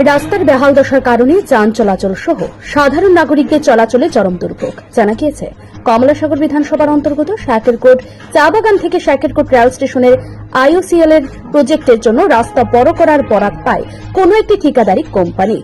রাস্তার বেহাল দশার কারণে যান চলাচল সহ সাধারণ নাগরিকদের চলাচলে চরম দুর্ভোগ। জানা গিয়েছে, কমলাসাগর বিধানসভার অন্তর্গত শাকেরকোট চা বাগান থেকে শাকেরকোট রেল স্টেশনের আইওসিএল এর প্রজেক্টের জন্য রাস্তা বড় করার বরাত পায় কোনো একটি ঠিকাদারি কোম্পানি।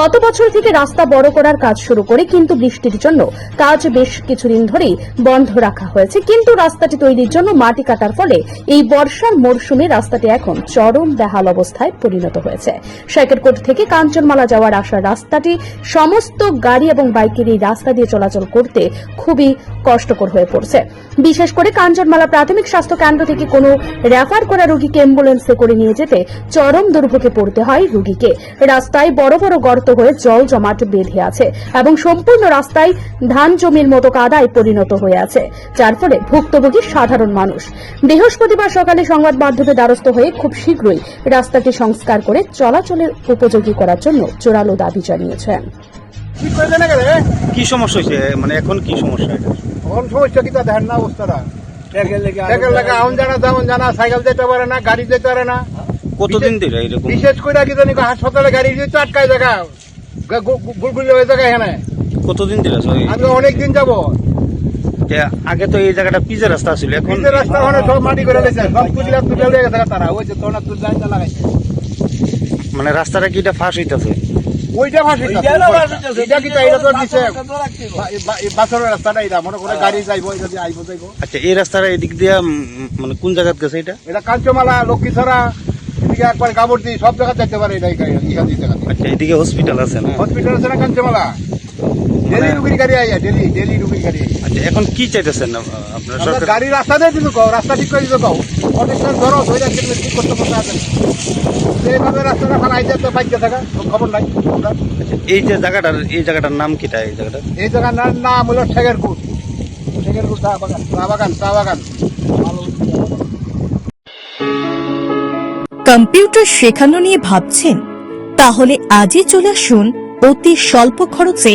গত বছর থেকে রাস্তা বড় করার কাজ শুরু করে কিন্তু বৃষ্টির জন্য কাজ বেশ কিছুদিন ধরেই বন্ধ রাখা হয়েছে। কিন্তু রাস্তাটি তৈরির জন্য মাটি কাটার ফলে এই বর্ষার মরশুমে রাস্তাটি এখন চরম বেহাল অবস্থায় পরিণত হয়েছে। শাকেরকোট থেকে কাঞ্চনমালা যাওয়ার আসার রাস্তাটি সমস্ত গাড়ি এবং বাইকের এই রাস্তা দিয়ে চলাচল করতে খুবই কষ্টকর হয়ে পড়ছে। বিশেষ করে কাঞ্চনমালা প্রাথমিক স্বাস্থ্য কেন্দ্র থেকে কোনো রেফার করা রোগীকে অ্যাম্বুলেন্সে করে নিয়ে যেতে চরম দুর্ভোগে পড়তে হয় রোগীকে। রাস্তায় বড় বড় গর্ত হয়ে জল জমাট বেঁধে আছে এবং সম্পূর্ণ রাস্তায় ধান জমির মতো কাদায় পরিণত হয়ে আছে যার ফলে ভুক্তভোগী সাধারণ মানুষ। বৃহস্পতিবার সকালে সংবাদ মাধ্যমে দ্বারস্থ হয়ে খুব শীঘ্রই রাস্তাটি সংস্কার করে চলাচলের উপযোগী করার জন্য জোরালো দাবি জানিয়েছেন ঠিক করে দেন গেলে কি সমস্যা হয়েছে? মানে এখন কি সমস্যা? এটা কোন সমস্যা কি তা দেখেন না অবস্থাটা। সাইকেল লাগা আউন জানা যেমন জানা সাইকেল যেতে পারে না গাড়ি যেতে পারে না। কতদিন ধরে এরকম? বিশেষ করে কি জানি হাসপাতালে গাড়ি যেতে আটকায় জায়গা গুলগুলি হয়ে জায়গা এখানে। কতদিন? ওই- অনেক দিন যাব যে আগে তো এই জায়গাটা পিচের রাস্তা ছিল এখন রাস্তা ওখানে সব মাটি করে দিয়েছে সব কুচিলা তুলে দিয়ে গেছে তারা। ওই যে তোনা তুল লাইনটা লাগাইছে। মানে রাস্তাটা কি এটা ফাঁস হইতেছে? ওইটা ভাসি এটা কি এটা তো বাসরের রাস্তাটা এটা মনে করে গাড়ি যাইবো এটা দিয়ে আইবো যাইবো। আচ্ছা এই রাস্তাটা এদিক দিয়ে মানে কোন জায়গাত গেছে এটা? এটা কাঞ্চমালা লক্ষ্মীছড়া এদিকে একবার কাবর্দি সব জায়গা যেতে পারে এটা এখান দিয়ে আচ্ছা এদিকে হসপিটাল আছে না? হসপিটাল আছে না কাঞ্চমালা ডেলি রুগীর গাড়ি আইয়া ডেলি ডেলি রুগীর গাড়ি আচ্ছা এখন কি চাইতেছেন আপনার সরকার গাড়ি রাস্তা দিয়ে দিল কও রাস্তা ঠিক করে দিল কও। অনেক সময় ধরো ধরে ঠিক করতে করতে আসেন এইভাবে রাস্তাটা ফালা আইতে তো বাইকে থাকা খবর নাই। আচ্ছা, এই যে জায়গাটার এই জায়গাটার নাম কিটা এই জায়গাটা এই জায়গার নাম নাম হলো ঠেগেরপুর ঠেগেরপুর চা বাগান চা বাগান চা বাগান। কম্পিউটার শেখানো নিয়ে ভাবছেন? তাহলে আজই চলে আসুন অতি স্বল্প খরচে